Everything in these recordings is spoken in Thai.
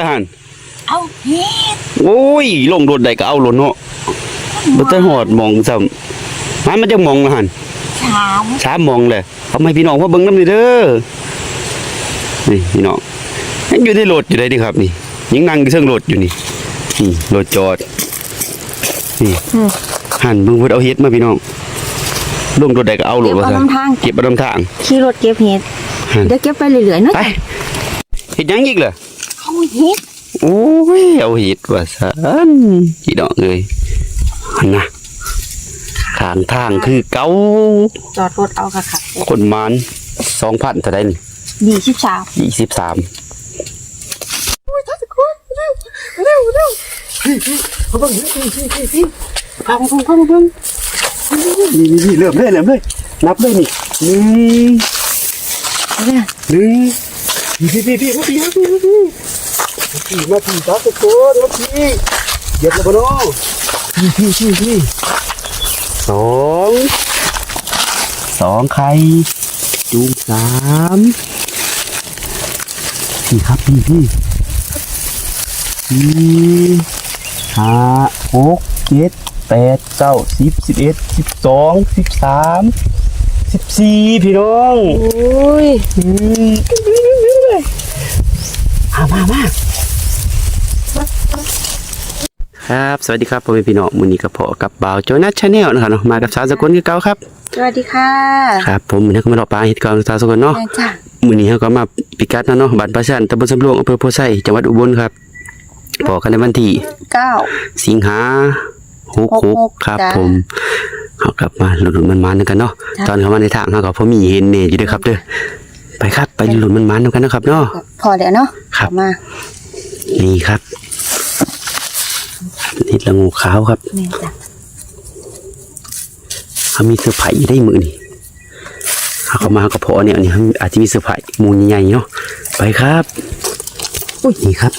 ละหันเอาเฮ็ดโอ้ย ลงรถได้ก็เอารถเนาะบ่ได้หอดหมองซ้ำมันมันจะมองละหันถามสามหมองเลยเอามาให้พี่น้องว่าเบิ่งนำนี่เด้อนี่พี่น้องยังอยู่ในรถอยู่ได้ดิครับ นี่ยังนั่งอยู่เทิงรถอยู่นี่นี่รถจอดนี่หันเบิ่งเพิ่นเอาเฮ็ดมาพี่น้องลงรถได้ก็เอารเก็ถบว่าเอาซั่นน้ำทางเก็บเอานำทางขี่รถเก็บเฮ็ดฮะเดี๋ยวเก็บไปเรื่อยๆเนาะไปเฮ็ดหยังอีกล่ะเอา เฮ็ดโอ้ยเอาเห็ดว่าสันพี่น้องเอ้ยหันนะทางทางคือเก้าจอดรถเอาค่ะค่ะคนมานสองพันเท่าไรนี่ยี่สิบสามยี่สิบสามฟังฟังฟังฟังนี่นี่นี่เริ่มเลยเริ่มเลยนับเลยนี่หนึ่งเนี่ยหนึ่งพี่พี่พี่พี่พี่พี่ พี่มาพี่สามตะโกนมาพี่เหยียบแล้วปะเนาะพี่พี่พี่พี่สองสองไข่จูงสามพี่ครับพี่พี่สี่ห้าหกเจ็ดแปดเก้าสิบสิบเอ็ดสิบสองสิบสามสิบสี่พี่น้องโอ้ยอืมมามามา ครับสวัสดีครับพ่อแม่พี่น้องมื้อนี้ก็พอกับบ่าวโจนัสชาแนลนะครับเนาะมากับสาวสกุลคือเก่าครับสวัสดีค่ะครับผมมื้อนี้ก็มาเลาะปลาเฮ็ดก่อนสาวสกุลเนาะแม่จ้ามื้อนี้เราก็มาปิกัดนะเนาะบ้านประชันตำบลสำโรงอำเภอโพไซจังหวัดอุบลครับพอกันในวันที่เก้าสิงหาหกหก66ครับจ้ะผมเอากลับมาหลุดๆมันๆกันเนาะจ้ะตอนเข้ามาในทางเราก็พอมีเห็นเน่อยู่ด้วยครับเด้อไปครับไปหลุดๆมันๆกันนะครับเนาะพอแล้วเนาะครับเอามานี่ครับ นี่ละงูขาวครับแม่จ้าเขามีเสื้อร์ไผ่ได้มือนี่เขาเข้ามากับพอเนี่ยนี่อาจจะมีเสื้อร์ไผ่มูลใหญ่ๆเนาะไปครับอุ้ยนี่ครับ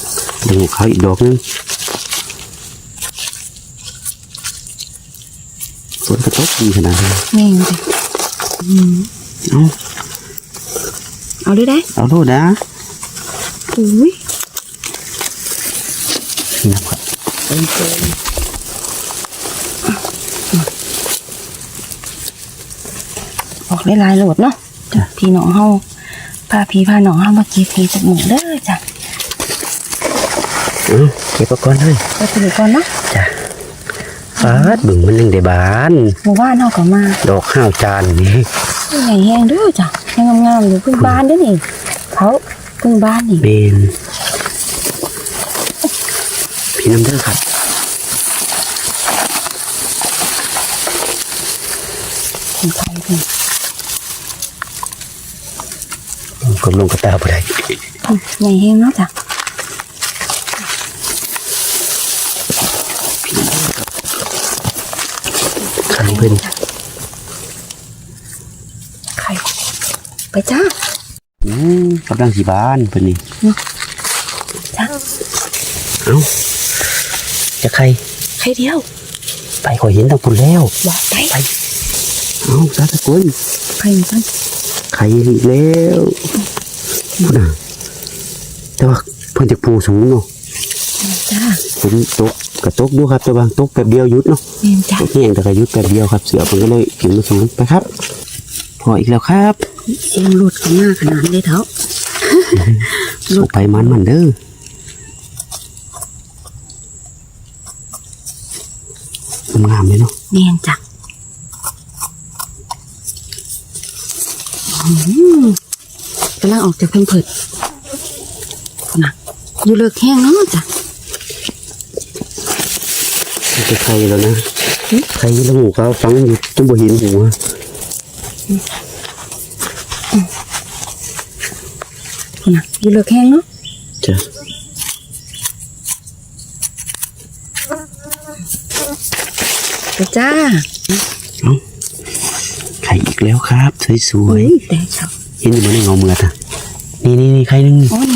ละงูขาวอีกดอกหนึงฝนกระตกดีขนาดนี้แม่จ้าเอาเอาด้วยได้เอาโลดนะอุ้ยนี่นะค รับออกได้หลายโหลดเนาะจ้ะพี่น้องเฮาพาพี่พาน้องเฮามาเก็บเฮ็ดจากหมู่เด้อจ้ะเอาเก็บเอาก่อนเลยไปไปดูก่อนเนาะจ้ะฟาดบึงมันยังได้บานหมู่บ้านเฮาก็มา ดอกห้าวจานนี่ใหญ่แห้งเด้อจ้ะยังงามๆอยู่เพิ่งบ้านเด้อนี่เขาเพิ่งบ้านนี่เบน พี่น้ำเด้อครับเป็นไทยเพิ่นกลมลงกระตาบ่ได้อืมใหญ่แห้งเนาะจ้ะขันเพิ่นไข่ไปจ้าอืมกำลังสีบานเพิ่นนี่จ้าเอ้า จะใครไข่เดียว ไปขอยเห็นทางพุ่นแล้วบอกไปไปเอ้าสาธุกุลไข่มันใครอีกแล้วพุ่นน่ะแต่ว่าเพิ่นจะปูสูงเนาะจ้าฝนตกกระตกอยู่ครับแต่ว่าตกแป๊บเดียวหยุดเนาะแม่นจ้าตกแห้งแต่ก็หยุดแป๊บเดียวครับ เสือมันก็เลยขึ้นมาสูงไปครับพออีกแล้วครับเสียงหลุดเข้ามาขนาดนี้เถอะสุกไปมันมันเด้อมัน งามเลยเนาะแม่นจ้ะอืมกำลังออกจากเพิ่งเผิดนะอยู่เลิกแห้งเนาะจ้ะมันจะใครแล้วนะใครแล้วหูเขาฟังอยู่จนบ่เห็นหัวนะอยู่เลิกแห้งเนาะจ้ะ ไปจ้าไข่อีกแล้วครับ สวโอ้ยยแต่ชอบๆเห็นอยู่มันในเงาเมือดอะนี่นี่นี่ไข่หนึงโอ้ย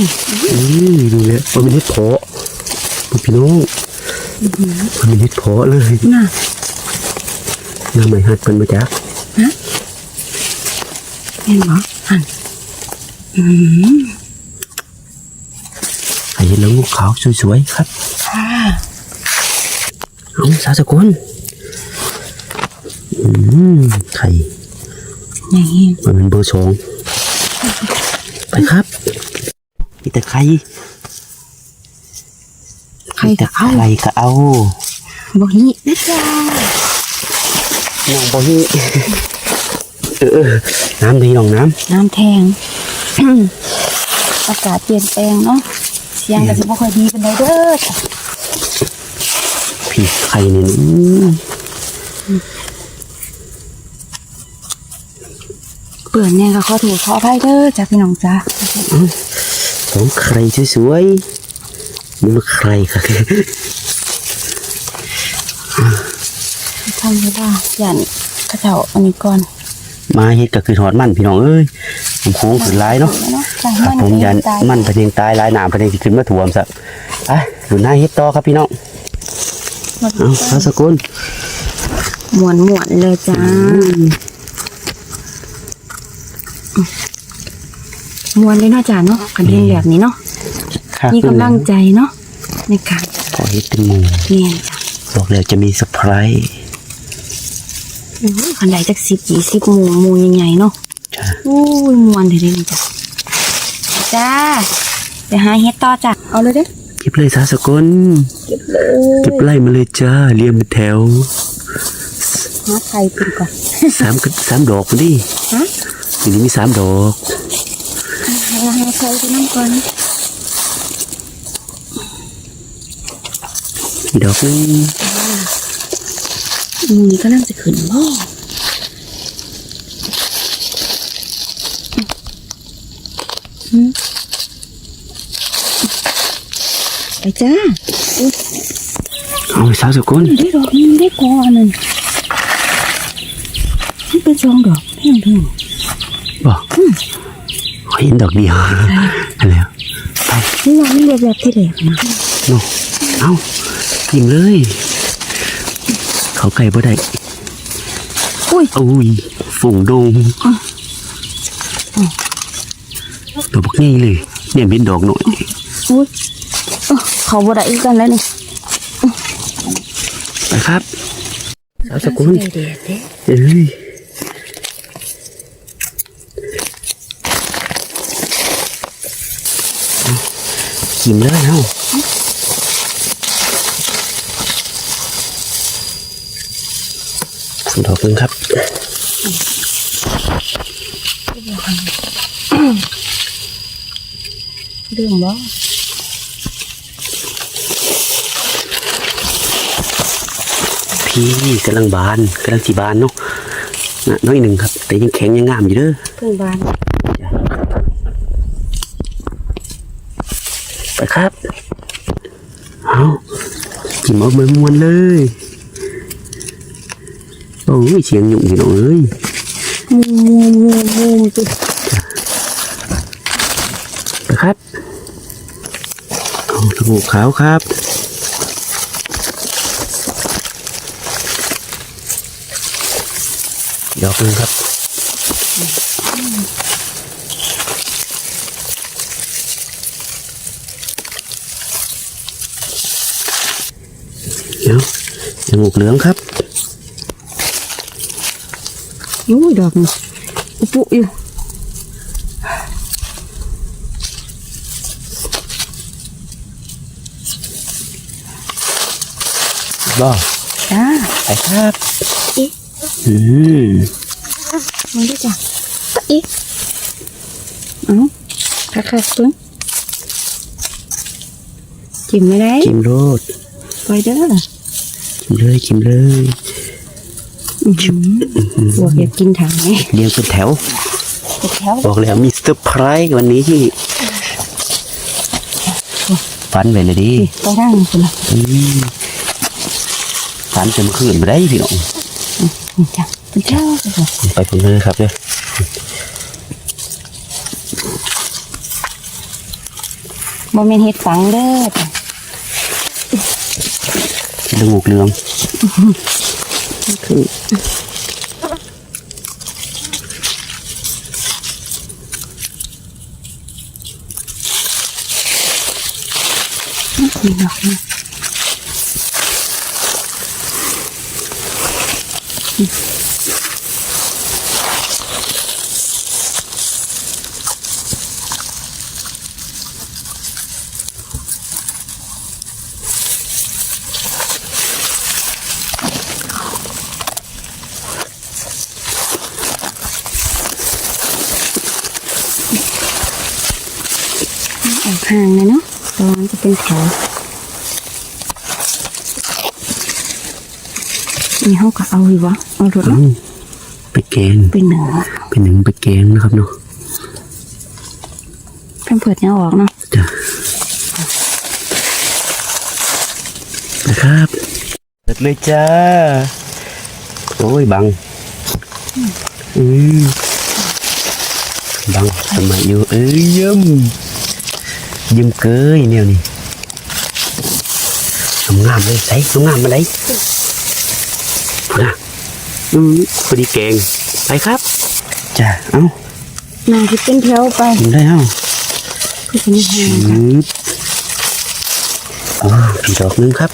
อืมดูเลยมันเป็นเห็ดเพาะพี่น้องมันเป็นเห็ดเพาะเลยน่ะน้ำใหม่หัดเป็นมาจากเห็นบ่หันอืมข่เห็ดละงูขาวสวยๆครับค่ะเอาสาวสกุล อืมไข่อย่างนี้มันเป็นเบอร์สองไปครับมีแต่ไข่ใครจะเอาไข่ก็เอาบ่ฮีนะจ้าน้องบอฮีเออเออน้ำดีน้องน้น้ำแทงอากาศเปลี่ยนแปลงเนาะเสียงก็สิบ่ค่อยดีเป็นไรเด้อจ้ะำพี่ไข่เนี่ยอืม เปื่อนเนี่ยก็ขอถูกขออภัยเด้อจ้ะพี่น้องจ้าสองไข่สวยๆนี่มันไข่ค่ะทำไม่ได้ยันกระเจ้าอันนี้ก่อน มาเฮ็ดก็คือถอดมันพี่น้องเอ้ยผมโค้งขึ้นร้ายเนาะเนาะจ้ะครับผมยันตายมันประเด็นตายลายหนามประเด็นขึ้นมาถ่วมซะไปดูหน้าเฮ็ดต่อครับพี่น้องเอาสาวสกุลหมวนหมวนๆเลยจ้าห มวนเลยเนาะจ้าเนาะกันเรื่องแบบนี้เนาะค่ะมีกำลังใจเนาะในการขอเฮ็ดเป็นหมูเรียนจ้ะบอกแล้วจะมีเซอร์ไพรส์อู้ยขันใดจักสิบยี่สิบหมูหมูใหญ่ๆเนาะจ้าอู้ยมวนเดี๋ยวนี้จ้ะจ้าไปหาเฮ็ดต่อจ้ะเอาเลยเด้อเก็บเลยสาวสกุลเก็บเลยเก็บไล่มาเลยจ้าเรียงเป็นแถวหาไข่เป็นก่อนสามกับสามดอกมาดิฮะ ทีนี้มีสามดอกหาหาไข่ไปน้ำก่อนอีกดอกหนึงหมูนี่ก็น่าจะขึ้นบ่อืมไปจ้าเอาสาวสกุลได้ดอกนึงได้กออันนั้นมันเป็นสองดอกไม่ต้องถึง บอกขอเห็นดอกเดียวอะไรอะไปนี่ว่ามันแบบแบบที่แหลกนะโนเอากินเลย เขาไก่บ่ได้อุ้ยอุ้ยฝุ่งดงดอกบักนี่เลยเนี่ยเป็นดอกหน่อยอุ้ยเอ้อเขาบ่ได้อีกกันแล้วนี่ไปครับสาวสกุลเด็ดเด้เอ้ย กินเลยเนาะดอกหนึงครับเรื่องบ่พี่กำลังบานกำลังสีบานเนาะน่ะน้อยหนึ่งครับ แต่ยังแข็งยังงามอยู่เด้อเพิ่งบาน ไปครับเอากินหมดมือมวนเลยโอ้ยเสียงหยุ่งอยู่เนาะเอ้ยมูมูมูมูจิไปครับเอาถูกขาวครับดอกหนึงครับ เดี๋ยวจมูกเหลืองครับอุ้ยดอกนี่อุปุอยู่บ่จ้าไปครับอีอืมมันด้วยจ้ะอีเอ้าคักคักๆเพิ่งจิ้มไม่ได้กิมโรดไปเด้อ กิมเลยกิมเลยอื้อหือพวกอยากกินถังไงเรียงเป็นแถวไปแถวบอกแล้วมีเซอร์ไพรส์วันนี้ที่ฝันไปเลยดิไปนั่งคุณล่ะอืมฝันจนคืนไปได้พี่น้องนี่จ้ะเป็นแถวไปเถอะไปผมเลยครับเด้อบ่แม่นเฮ็ดฝังเด้อ ดูกเหลืองคือมีดอกนะออกห่างเลยเนาะ ตอนจะเป็นแถวนี่เขาก็เอาอยู่วะเอารถเอ้าเนาะไปแกงเป็นหนึ่งเป็นหนึ่งไปแกงนะครับเนาะเพิ่มเปิดเนี่ยออกเนาะจ้ะนะครับเปิดเลยจ้า โอ้ยบัง อืมบังทำไมอยู่เอ้ยเยิ้มเยิ้มเกยเนี่ยนี่ งามๆเลยใส่งามๆมาเลยพูดนะอืมพอดีแกงไปครับจ้ะเอ้านางที่เป็นแถวไปกินได้เอ้าคือเป็นแหงอืมอ๋อผีดอกหนึงครับ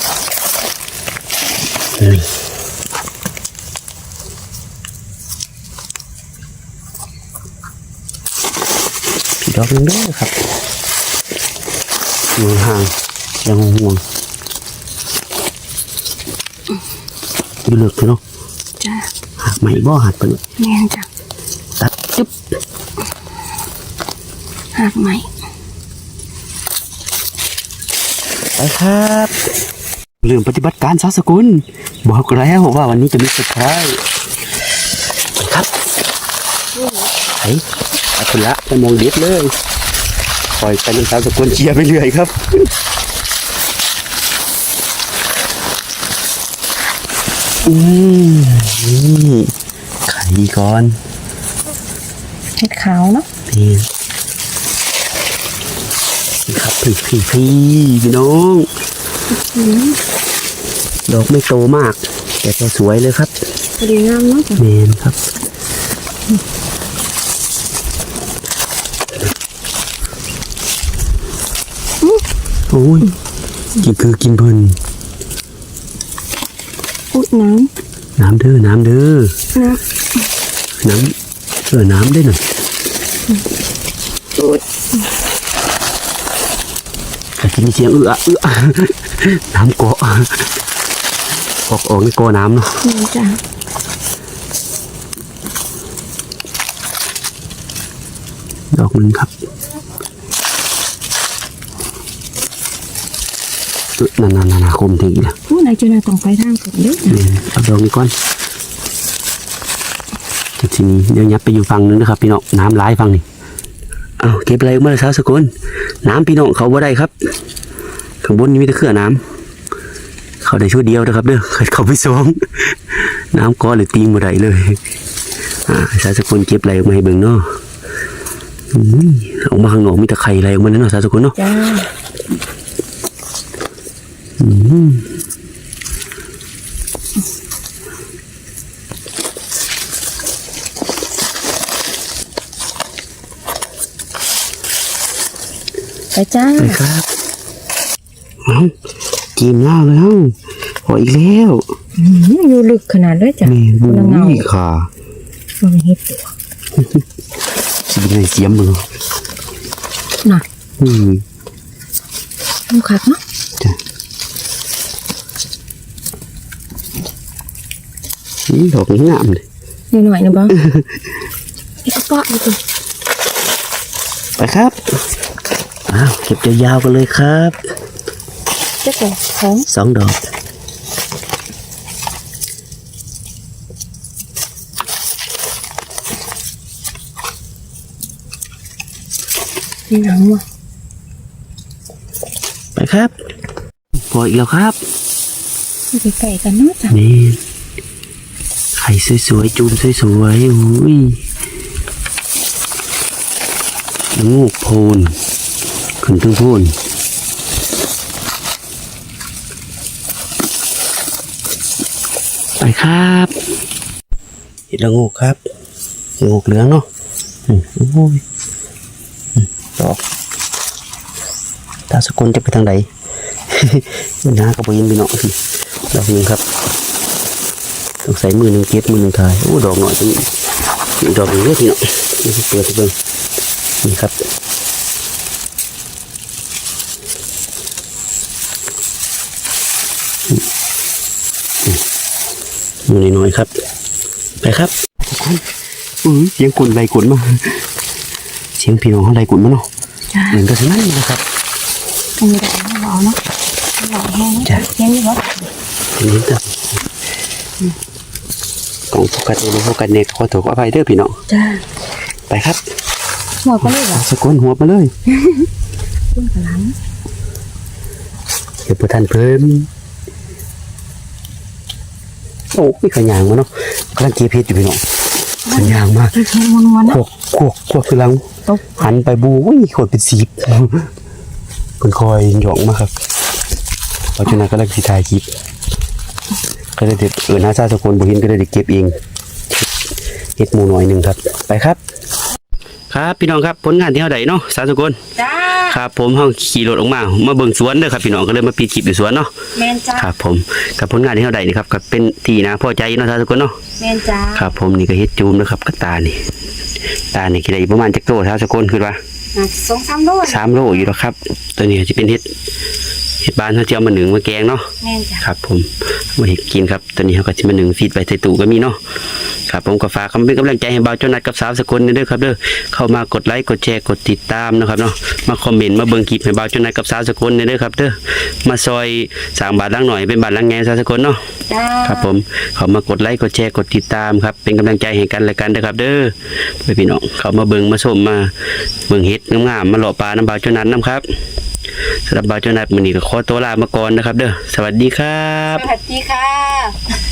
นี่ผีดอกหนึงเด้วยครับอยู่ห่างยังห่วง อยู่เลือกเถอะเนาะจ้าหักใหม่บ่หักไปเลยแม่นจ้ะตัดจุ๊บหักไหมไปครับลืมปฏิบัติการสาสกุล บอกแล้วว่าวันนี้จะมีเซอร์ไพรส์ไปครับไอ้อาคุณละไปมองเด็ดเลย คอยไปน้ำสาสกุลเชียร์ไปเรื่อยครับ อืมนี่ไข่ก่อนเห็ดขาวเนาะนี่นี่ครับพี่พี่พี่พี่น้อง ดอกไม่โตมาก แต่ก็สวยเลยครับพอดีงามเนาะจ้ะเมนครับโอ้ยกินคือกินเพลิน อุดน้น้ำเด้อน้ำเด้อำน้น้ำเออน้ำได้หน่อยำอุดแต่กินเสียงเอื้อเอื้อน้ำเกาะออกออกในกอน้ำเนาะแม่นจ้ะดอกหนึ่งครับเอ้ยนั่นนั่นนั่นคมทีละผู้ นายจะนาต้องไปทางผมเด้อเอาดอกนี้ก่อนจากทีนี้เดี๋ยวยับไปอยู่ฝั่งนึงนะครับ พี่น้องน้ำร้ายฝั่งนี้เอาเก็บอะไรออกมาเลยสาสกุลน้ำพี่น้องเขาบ่ได้ครับข้างบนนี่มีแต่เครือน้ำเขาได้ชุดเดียวนะครับเด้อใครเขาไปสองน้ำก้อนหรือตีงบ่ได้เลยอ่าสาสกุลเก็บอะไรออกมาให้เบิ่งเนาะอออกมาข้างนอกมีแต่ไข่อะไรออกมาเนาะสาสกุลเนาะจ้า ไปจ้าไปครับเอากินง่าวแล้วพออีกแล้วอืมอยู่ลึกขนาดเลยจ้ะนี่บุคนละเงา้ยค่ะมันเห็ดตัวสิเป็นไงเสียมมือน่ะอืมลูกคักเนาะจ้ะนี่ดอกนี้งามเลยนิดหน่อยนะบ้างอีกปะอีกตัวไปครับ อ้าวเก็บยาวๆกันเลยครับเจ้าของของสองดอกในหนังว่ะไปครับพออีกแล้วครับไปไก่กันเนาะจ้ะนี่ไข่สวยๆ จูมสวยๆอุ้ยน้ำงูกโพน ขึ้นถึงโพนไปครับเห็ดละงูกครับงูกเหลืองเนาะอืมโอ้ยดอกตาสกุลจะไปทางไหนนหากระเบนพี่น้องดอกหนึงครับต้องใส่มือหนึ่งเก็บมือหนึ่งถ่ายโอ้ดอกหน่อยตรงนี้ดอกหนึงเด้อพี่น้องเปิดให้เบิ่งนี่ครับ มือน้อยครับ ไปครับอือเสียงกุนไรกุนมาเสียงพี่น้องเขาไรกุนมาเนาะเหมือนกับนั้นนะครับอันนี้ก็เอาเอาเนาะเอาแห้งจ้ะเห็นบ่อันนี้จ้ะกล่องโฟกัสเลยโฟกัสเน็ตขอโทษขอภัยเด้อพี่น้องจ้าไปครับหัวก็เลยเหรอสกุลหัวมาเลยขึ้นกับหลังเดี๋ยวประทานเพิ่ม โอ้ยขยางมาเนาะกำลังเก็บเพชรอยู่พี่น้องขยางมากเห็นวนๆขนะวกขวกขวกคือหลังตกหันไปบูอุ้ยขวดเป็นสีบเป็นคอยหยองมาครับเพราะฉะนั้นก็เลยสิถ่ายคลิปก็เลยเด็ดเออหน้าซาสกุลบุหินก็เลยเด็ดเก็บเองเฮ็ดหมูหน่อยหนึ่งครับ ไปครับ ครับพี่น้องครับผลงานที่เฮาได้เนาะสาสกุลจ้า ครับผมเฮาขี่รถออกมามาเบิ่งสวนเด้อครับพี่น้องก็เลยมาปีดคลิปอยู่สวนเนาะแมนจ้าครับผมกับผลงานที่เฮาได้นี่ครับก็เป็นที่นะพอใจเนาะสาสกุลเนาะแมนจ้าครับผมนี่ก็เฮ็ดจูมนะครับกับตานี่ตานี่คิดได้อยู่ประมาณจักโตสาสกุลคือว่าอะสองสามโลสามโลอยู่แล้วครับ ตัวนี้จะเป็นเห็ด เห็ดบานเขาจะเอามาหนึ่งมาแกงเนาะแมนจ้าครับผมมาเห็ดกินครับตัวนี้เขาก็จะมาหนึ่งฟีดไปใส่ตู้ก็มีเนาะครับผมก็ฝากคำเป็นกำลังใจให้บ่าวเจ้านัดกับสาวสกลนี่เด้อครับเด้อเข้ามากดไลค์กดแชร์กดติดตามนะครับเนาะมาคอมเมนต์มาเบิ่งคลิปให้บ่าวเจ้านัดกับสาวสกลนี่เด้อครับเด้อมาซอยสร้างบาทหลังหน่อยเป็นบาทหลังแงสาวสกลเนาะจ้าครับผมเขามากดไลค์กดแชร์กดติดตามครับเป็นกำลังใจให้กันและกันเด้อครับเด้อไปพี่น้องเขามาเบิ่งมาชมมาเบิ่งเฮ็ดงามๆมาหล่อปลาน้ำบ่าวเจ้านัดน้ำครับ สำหรับบ่าวเจ้านัดมื้อนี้ก็ขอตัวลามาก่อนนะครับ เด้อสวัสดีครับ สวัสดีค่ะ